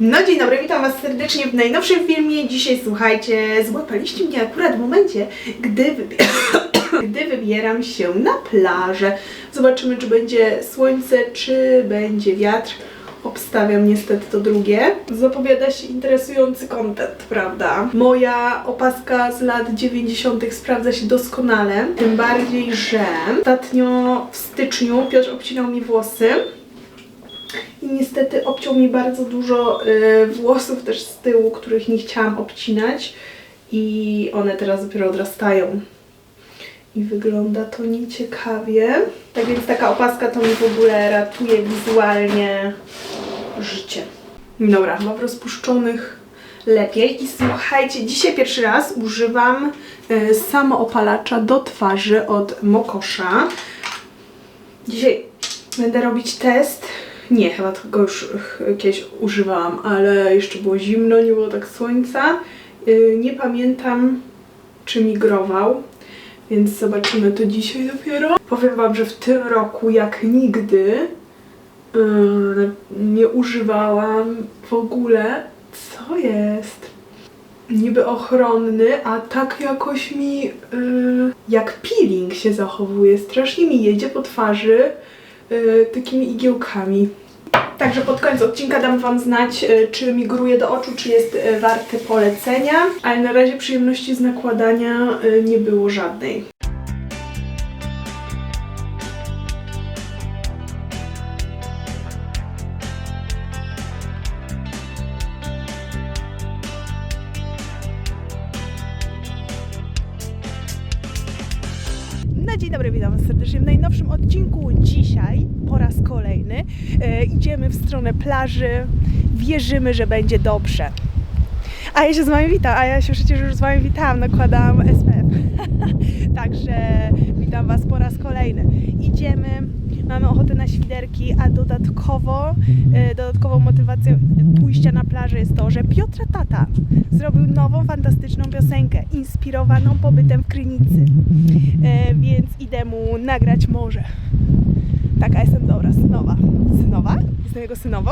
No dzień dobry, witam Was serdecznie w najnowszym filmie. Dzisiaj słuchajcie, złapaliście mnie akurat w momencie, gdy, wybie- gdy wybieram się na plażę. Zobaczymy, czy będzie słońce, czy będzie wiatr. Obstawiam niestety to drugie. Zapowiada się interesujący content, prawda? Moja opaska z lat 90. sprawdza się doskonale. Tym bardziej, że ostatnio w styczniu Piotr obcinał mi włosy. I niestety obciął mi bardzo dużo y, włosów też z tyłu, których nie chciałam obcinać. I one teraz dopiero odrastają. I wygląda to nieciekawie. Tak więc taka opaska to mi w ogóle ratuje wizualnie życie. Dobra, w rozpuszczonych lepiej. I słuchajcie, dzisiaj pierwszy raz używam y, samoopalacza do twarzy od Mokosza. Dzisiaj będę robić test. Nie, chyba tego już kiedyś używałam, ale jeszcze było zimno, nie było tak słońca. Yy, nie pamiętam, czy migrował, więc zobaczymy to dzisiaj dopiero. Powiem Wam, że w tym roku jak nigdy yy, nie używałam w ogóle. Co jest? Niby ochronny, a tak jakoś mi yy, jak peeling się zachowuje. Strasznie mi jedzie po twarzy yy, takimi igiełkami. Także pod koniec odcinka dam Wam znać, yy, czy migruje do oczu, czy jest yy, warty polecenia. Ale na razie przyjemności z nakładania yy, nie było żadnej. W najnowszym odcinku. Dzisiaj po raz kolejny e, idziemy w stronę plaży. Wierzymy, że będzie dobrze. A ja się z Wami witam, a ja się przecież już z Wami witałam, nakładałam SPF. Także witam Was po raz kolejny. Idziemy, mamy ochotę na świderki, a dodatkowo, e, dodatkową motywacją pójścia na plażę jest to, że Piotra Tata zrobił nową, fantastyczną piosenkę, inspirowaną pobytem w Krynicy. E, więc idę mu nagrać morze. Taka jestem dobra, synowa. Synowa? Jestem jego synową?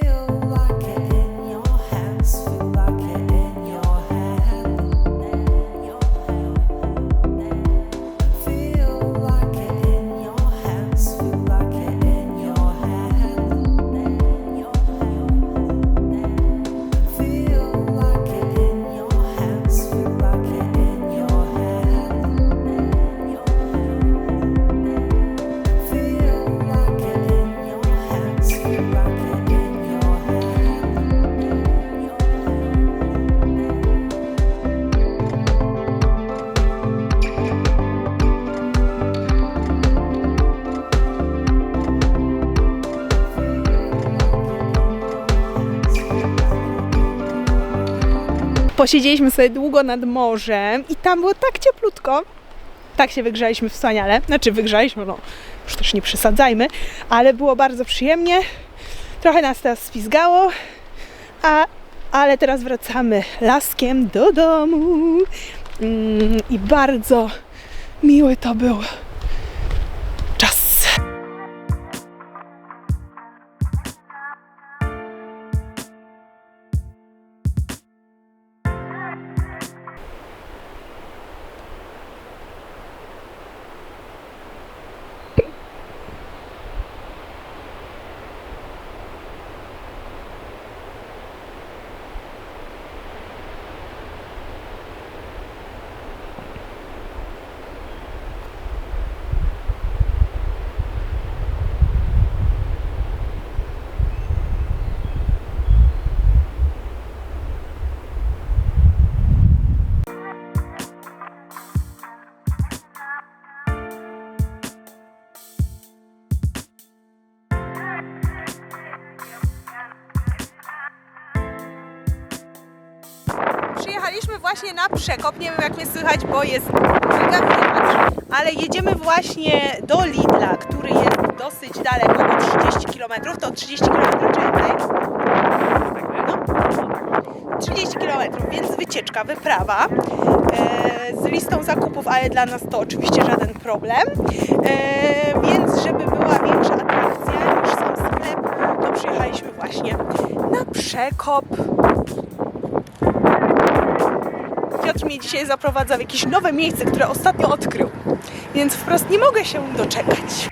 Feel like Posiedzieliśmy sobie długo nad morzem i tam było tak cieplutko. Tak się wygrzaliśmy wspaniale. Znaczy wygrzaliśmy, no już też nie przesadzajmy, ale było bardzo przyjemnie. Trochę nas teraz spizgało, a, ale teraz wracamy laskiem do domu. Mm, I bardzo miły to był Przyjechaliśmy właśnie na przekop. Nie wiem jak mnie słychać, bo jest mega ale jedziemy właśnie do Lidla, który jest dosyć daleko, bo 30 km. To 30 km czy więcej? No. 30 km, więc wycieczka, wyprawa e, z listą zakupów, ale dla nas to oczywiście żaden problem. E, więc żeby była większa atrakcja niż sam sklep, to przyjechaliśmy właśnie na przekop. Piotr mnie dzisiaj zaprowadza w jakieś nowe miejsce, które ostatnio odkrył. Więc wprost nie mogę się doczekać.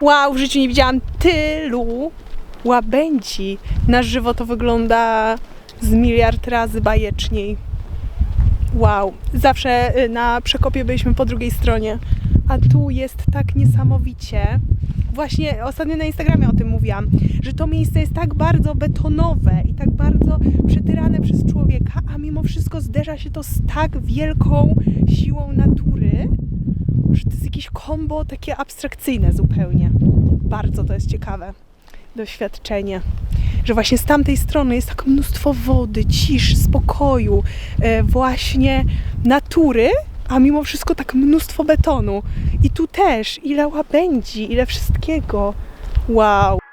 Wow, w życiu nie widziałam tylu łabędzi. Na żywo to wygląda z miliard razy bajeczniej. Wow, zawsze y, na przekopie byliśmy po drugiej stronie, a tu jest tak niesamowicie. Właśnie ostatnio na Instagramie o tym mówiłam, że to miejsce jest tak bardzo betonowe i tak bardzo przetyrane przez człowieka, a mimo wszystko zderza się to z tak wielką siłą natury, że to jest jakieś kombo takie abstrakcyjne zupełnie. Bardzo to jest ciekawe doświadczenie, że właśnie z tamtej strony jest tak mnóstwo wody, cisz, spokoju, e, właśnie natury, a mimo wszystko tak mnóstwo betonu. I tu też ile łabędzi, ile wszystkiego. Wow.